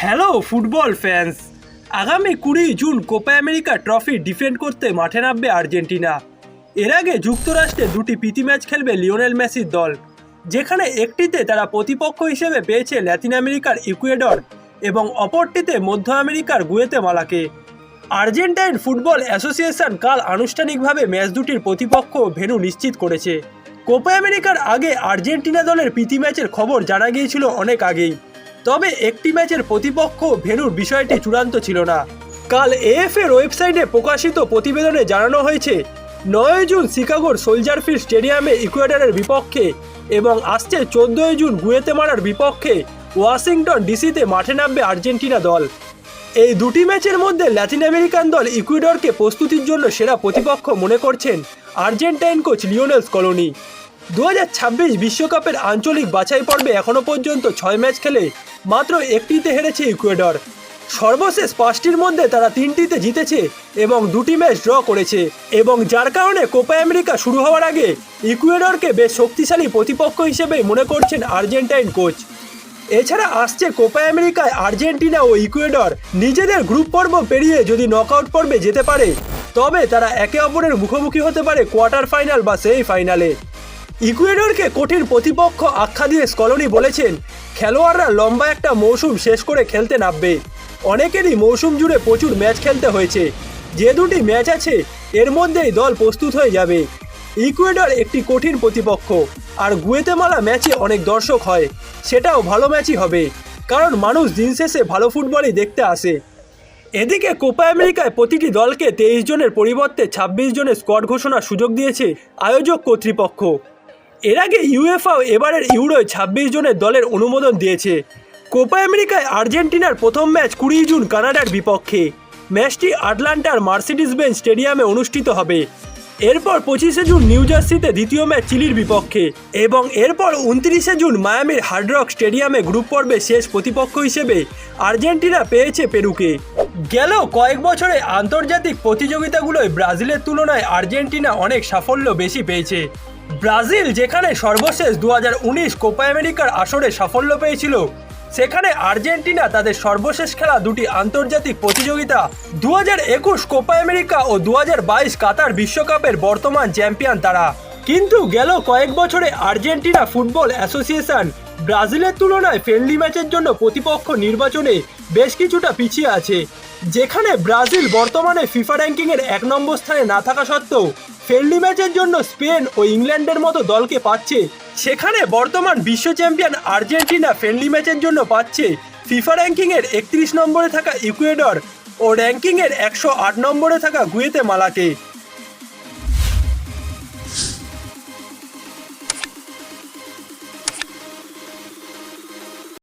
Hello football fans আগামী কুড়ি June Copa America trophy defend করতে মাঠে নামবে আর্জেন্টিনা। এর আগে যুক্তরাষ্ট্রে দুটি প্রীতি ম্যাচ খেলবে লিওনেল মেসির দল। যেখানে একটিতে তারা প্রতিপক্ষ হিসেবে পেয়েছে ল্যাতিন আমেরিকার ইকুয়েডর এবং অপরটিতে মধ্য আমেরিকার গুয়েতেমালাকে। আর্জেন্টাইন ফুটবল অ্যাসোসিয়েশন কাল আনুষ্ঠানিকভাবে ম্যাচ দুটির প্রতিপক্ষ ভেনু নিশ্চিত করেছে। কোপা আমেরিকার আগে আর্জেন্টিনা দলের প্রীতি ম্যাচের খবর জানা গিয়েছিল অনেক আগেই। তবে একটি ম্যাচের প্রতিপক্ষ ভেন্যুর বিষয়টি চূড়ান্ত ছিল না। কাল এএফ এর ওয়েবসাইটে প্রকাশিত প্রতিবেদনে জানানো হয়েছে, নয় জুন শিকাগোর সোলজার ফিল্ড স্টেডিয়ামে ইকুয়েডারের বিপক্ষে এবং আসছে চোদ্দই জুন গুয়েতেমালার বিপক্ষে ওয়াশিংটন ডিসিতে মাঠে নামবে আর্জেন্টিনা দল। এই দুটি ম্যাচের মধ্যে ল্যাটিন আমেরিকান দল ইকুয়েডরকে প্রস্তুতির জন্য সেরা প্রতিপক্ষ মনে করছেন আর্জেন্টাইন কোচ লিওনেলস স্কলোনি। দু বিশ্বকাপের আঞ্চলিক বাছাই পর্বে এখনও পর্যন্ত ছয় ম্যাচ খেলে মাত্র একটিতে হেরেছে ইকুয়েডর। সর্বশেষ পাঁচটির মধ্যে তারা তিনটিতে জিতেছে এবং দুটি ম্যাচ ড্র করেছে। এবং যার কারণে কোপা আমেরিকা শুরু হওয়ার আগে ইকুয়েডরকে বেশ শক্তিশালী প্রতিপক্ষ হিসেবে মনে করছেন আর্জেন্টাইন কোচ। এছাড়া আসছে কোপা আমেরিকায় আর্জেন্টিনা ও ইকুয়েডর। নিজেদের গ্রুপ পর্ব পেরিয়ে যদি নকআউট পর্বে যেতে পারে, তবে তারা একে অপরের মুখোমুখি হতে পারে কোয়ার্টার ফাইনাল বা সেমি ফাইনালে ইকুয়েডরকে কঠিন প্রতিপক্ষ আখ্যা দিয়ে স্কলনি বলেছেন, খেলোয়াড়রা লম্বা একটা মৌসুম শেষ করে খেলতে নামবে। অনেকেরই মৌসুম জুড়ে প্রচুর ম্যাচ খেলতে হয়েছে। যে দুটি ম্যাচ আছে, এর মধ্যেই দল প্রস্তুত হয়ে যাবে। ইকুয়েডর একটি কঠিন প্রতিপক্ষ, আর গুয়েতেমালা ম্যাচে অনেক দর্শক হয়। সেটাও ভালো ম্যাচই হবে, কারণ মানুষ দিন শেষে ভালো ফুটবলই দেখতে আসে। এদিকে কোপা আমেরিকায় প্রতিটি দলকে তেইশ জনের পরিবর্তে ২৬ জনের স্কোয়াড ঘোষণার সুযোগ দিয়েছে আয়োজক কর্তৃপক্ষ। এর আগে ইউএফআও এবারের ইউরোয় ২৬ জনের দলের অনুমোদন দিয়েছে। কোপা আমেরিকায় আর্জেন্টিনার প্রথম ম্যাচ কুড়ি জুন কানাডার বিপক্ষে। ম্যাচটি আটলান্টার মার্সিডিস বেঞ্চ স্টেডিয়ামে অনুষ্ঠিত হবে। এরপর পঁচিশে জুন নিউ জার্সিতে দ্বিতীয় ম্যাচ চিলির বিপক্ষে এবং এরপর উনত্রিশে জুন মায়ামির হার্ডরক স্টেডিয়ামে গ্রুপ পর্বে শেষ প্রতিপক্ষ হিসেবে আর্জেন্টিনা পেয়েছে পেরুকে। গেল কয়েক বছরে আন্তর্জাতিক প্রতিযোগিতাগুলোয় ব্রাজিলের তুলনায় আর্জেন্টিনা অনেক সাফল্য বেশি পেয়েছে। ব্রাজিল, যেখানে সর্বশেষ দু উনিশ কোপা আমেরিকার আসরে সাফল্য পেয়েছিল, সেখানে আর্জেন্টিনা তাদের সর্বশেষ খেলা দুটি আন্তর্জাতিক প্রতিযোগিতা দু একুশ কোপা আমেরিকা ও দু বাইশ কাতার বিশ্বকাপের বর্তমান চ্যাম্পিয়ন তারা। কিন্তু গেল কয়েক বছরে আর্জেন্টিনা ফুটবল অ্যাসোসিয়েশন ব্রাজিলের তুলনায় ফ্রেন্ডলি ম্যাচের জন্য প্রতিপক্ষ নির্বাচনে বেশ কিছুটা পিছিয়ে আছে। যেখানে ব্রাজিল বর্তমানে ফিফা র্যাঙ্কিংয়ের এক নম্বর স্থানে না থাকা সত্ত্বেও ফ্রেন্ডলি ম্যাচের জন্য স্পেন ও ইংল্যান্ডের মতো দলকে পাচ্ছে। সেখানে বর্তমান বিশ্ব চ্যাম্পিয়ন আর্জেন্টিনা ফ্রেন্ডলি ম্যাচের জন্য পাচ্ছে। ফিফা র্যাঙ্কিংয়ের একত্রিশ নম্বরে থাকা ইকুয়েডর ও র্যাঙ্কিংয়ের একশো আট নম্বরে থাকা গুয়েতে মালাকে